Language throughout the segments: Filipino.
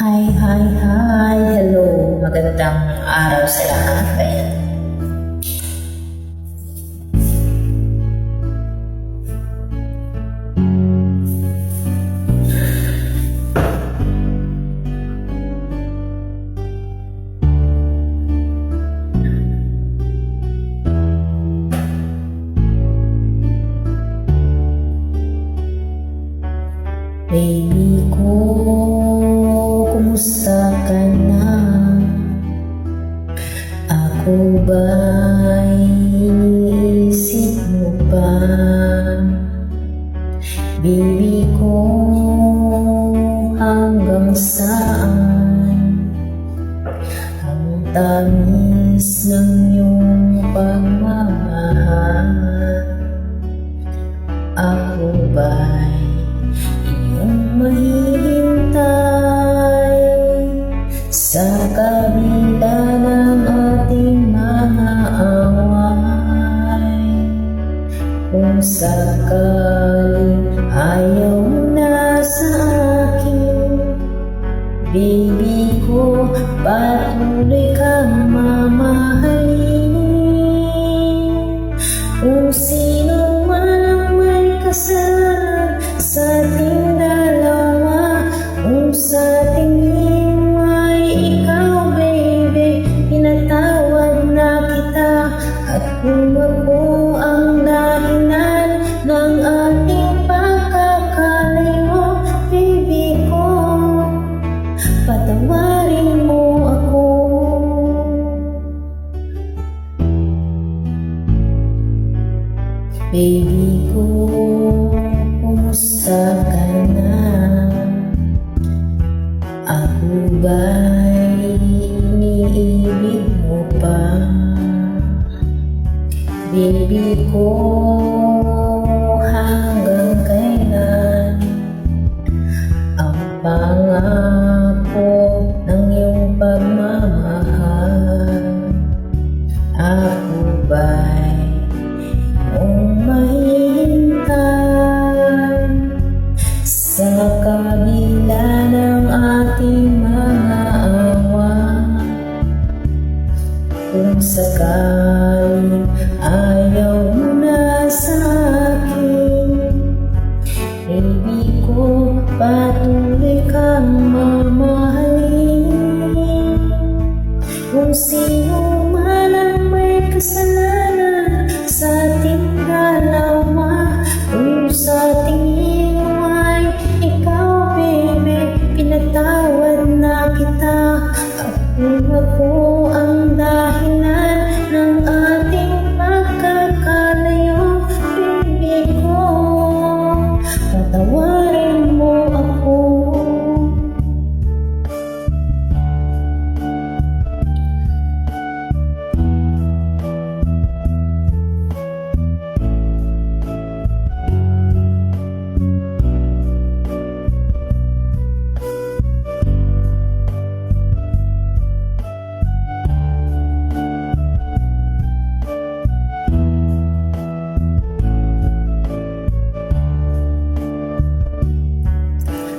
Hi, hi, hi. Hello. Magandang araw sa lahat. Ayan. Baby ko, kumusta ka na? Ako ba'y iniisip mo pa? Baby ko, hanggang saan? Ang tamis ng iyong pagmamahal Baby ko, kumusta ka na? Ako ba'y iniibig mo pa? Baby ko, sakaling ayaw mo na sa akin. Baby ko, patuloy kang mamahalin. Kung sino man ang may kasalanan sa ating dalawa Kung sa tingin mo ay ikaw, baby Pinatawad na kita. Kung ako ang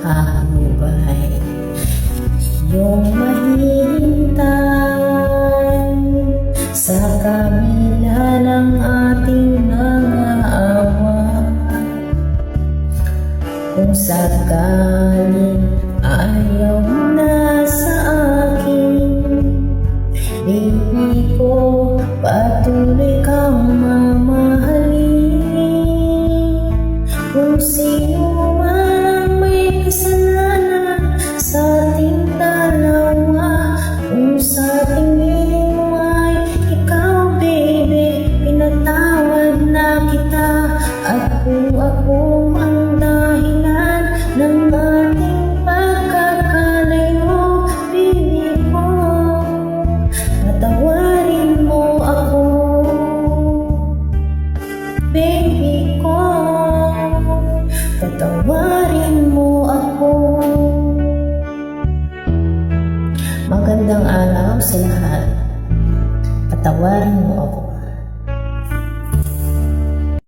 Ba'y iyong mahihintay sa kabila ng ating mga away? Kung sakaling sa mahal. Patawarin mo ako